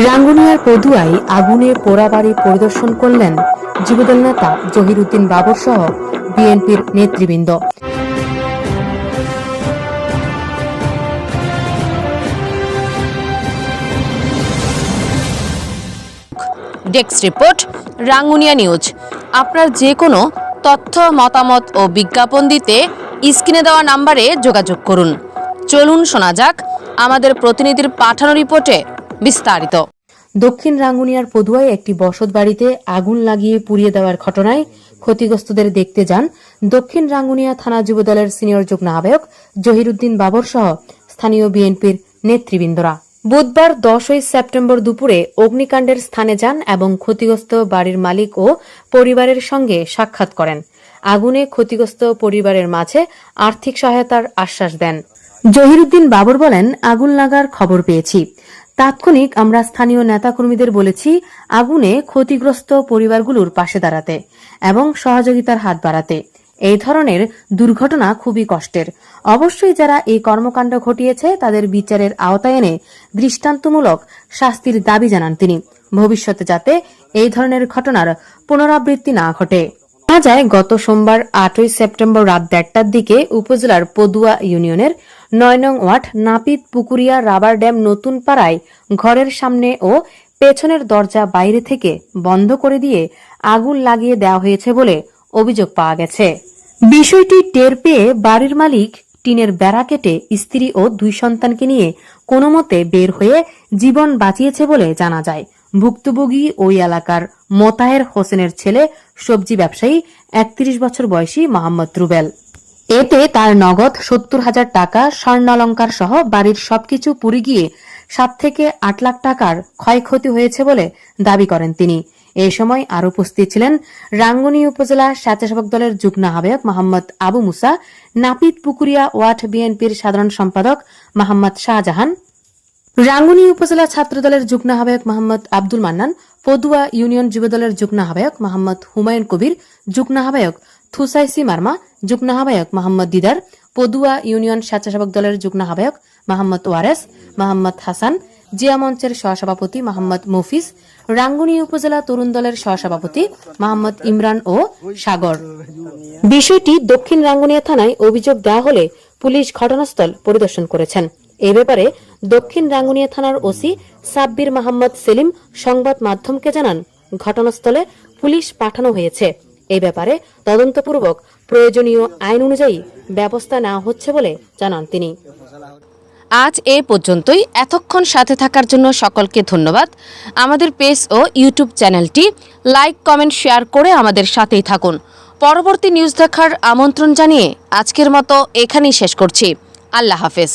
রাঙ্গুনিয়ার পদুয়ায় আগুনে পোড়াবাড়ি পরিদর্শন করলেন যুবদল নেতা জহিরুদ্দিন বাবর সহ বিএনপির নেতৃবৃন্দ। Desk report, Rangunia news. আপনার যে কোনো তথ্য, মতামত ও বিজ্ঞাপন দিতে স্ক্রিনে দেওয়া নাম্বারে যোগাযোগ করুন। চলুন শোনা যাক আমাদের প্রতিনিধির পাঠানো রিপোর্টে বিস্তারিত। দক্ষিণ রাঙ্গুনিয়ার পদুয়ায় একটি বসত বাড়িতে আগুন লাগিয়ে পুড়িয়ে দেওয়ার ঘটনায় ক্ষতিগ্রস্তদের দেখতে যান দক্ষিণ রাঙ্গুনিয়া থানা যুবদলের সিনিয়র যুগ্ম আহ্বায়ক জহিরুদ্দিন বাবর সহ স্থানীয় বিএনপির নেতৃবৃন্দরা। বুধবার দশই সেপ্টেম্বর দুপুরে অগ্নিকাণ্ডের স্থানে যান এবং ক্ষতিগ্রস্ত বাড়ির মালিক ও পরিবারের সঙ্গে সাক্ষাৎ করেন। আগুনে ক্ষতিগ্রস্ত পরিবারের মাঝে আর্থিক সহায়তার আশ্বাস দেন। জহিরুদ্দিন বাবর বলেন, আগুন লাগার খবর পেয়েছি। তাৎক্ষণিক আমরা স্থানীয় নেতাকর্মীদের বলেছি, আগুনে ক্ষতিগ্রস্ত পরিবারগুলোর পাশে দাঁড়াতে এবং সহযোগিতার হাত বাড়াতে। এই ধরনের দুর্ঘটনা খুবই কষ্টের। অবশ্যই যারা এই কর্মকাণ্ড ঘটিয়েছে, তাদের বিচারের আওতায় এনে দৃষ্টান্তমূলক শাস্তির দাবি জানান তিনি। ভবিষ্যতে যাতে এই ধরনের ঘটনার পুনরাবৃত্তি না ঘটে। জানা যায়, গত সোমবার আটই সেপ্টেম্বর রাত দেড়টার দিকে উপজেলার পদুয়া ইউনিয়নের নয় নং ওয়ার্ড নাপিত পুকুরিয়া রাবার ড্যাম নতুন পাড়ায় ঘরের সামনে ও পেছনের দরজা বাইরে থেকে বন্ধ করে দিয়ে আগুন লাগিয়ে দেওয়া হয়েছে বলে অভিযোগ পাওয়া গেছে। বিষয়টি টের পেয়ে বাড়ির মালিক টিনের বেড়া কেটে স্ত্রী ও দুই সন্তানকে নিয়ে কোনো মতে বের হয়ে জীবন বাঁচিয়েছে বলে জানা যায়। ভুক্তভোগী ওই এলাকার মোতাহের হোসেনের ছেলে, সবজি ব্যবসায়ী, একত্রিশ বছর বয়সী মোহাম্মদ রুবেল। এতে তার নগদ সত্তর হাজার টাকা স্বর্ণালঙ্কার সহ বাড়ির সবকিছু পুড়ে গিয়ে সাত থেকে আট লাখ টাকার ক্ষয়ক্ষতি হয়েছে বলে দাবি করেন তিনি। এ সময় আর উপস্থিত ছিলেন রাঙ্গুনি উপজেলা স্বেচ্ছাসেবক দলের যুগ্ম আহ্বায়ক মোহাম্মদ আবু মুসা, নাপিত পুকুরিয়া ওয়ার্ড বিএনপির সাধারণ সম্পাদক মোহাম্মদ শাহজাহান রাঙ্গুনি উপজেলা ছাত্রদলের যুগ্ম আহ্বায়ক মোহাম্মদ আব্দুল মান্নান, পদুয়া ইউনিয়ন যুবদলের যুগ্ম আহ্বায়ক মোহাম্মদ হুমায়ুন কবির, যুগ্ম আহ্বায়ক থুসাইসি মার্মা, যুগ্ম আহ্বায়ক মোহাম্মদ দিদার, পদুয়া ইউনিয়ন স্বেচ্ছাসেবক দলের যুগ্ম আহ্বায়ক মোহাম্মদ ওয়ারেস, মোহাম্মদ হাসান, জিয়া মঞ্চের সহসভাপতি মোহাম্মদ মুফিস রাঙ্গুনি উপজেলা তরুণ দলের সহসভাপতি মোহাম্মদ ইমরান ও সাগর। বিষয়টি দক্ষিণ রাঙ্গুনিয়া থানায় অভিযোগ দেওয়া হলে পুলিশ ঘটনাস্থল পরিদর্শন করেছেন। এ ব্যাপারে দক্ষিণ রাঙ্গুনিয়া থানার ওসি সাব্বির মোহাম্মদ সেলিম সংবাদ মাধ্যমকে জানান, ঘটনাস্থলে পুলিশ পাঠানো হয়েছে। এই ব্যাপারে তদন্তপূর্বক প্রয়োজনীয় আইন অনুযায়ী ব্যবস্থা নেওয়া হচ্ছে বলে জানান তিনি। আজ এ পর্যন্তই। এতক্ষণ সাথে থাকার জন্য সকলকে ধন্যবাদ। আমাদের পেজ ও ইউটিউব চ্যানেলটি লাইক, কমেন্ট, শেয়ার করে আমাদের সাথেই থাকুন। পরবর্তী নিউজ দেখার আমন্ত্রণ জানিয়ে আজকের মতো এখানেই শেষ করছি। আল্লাহ হাফেজ।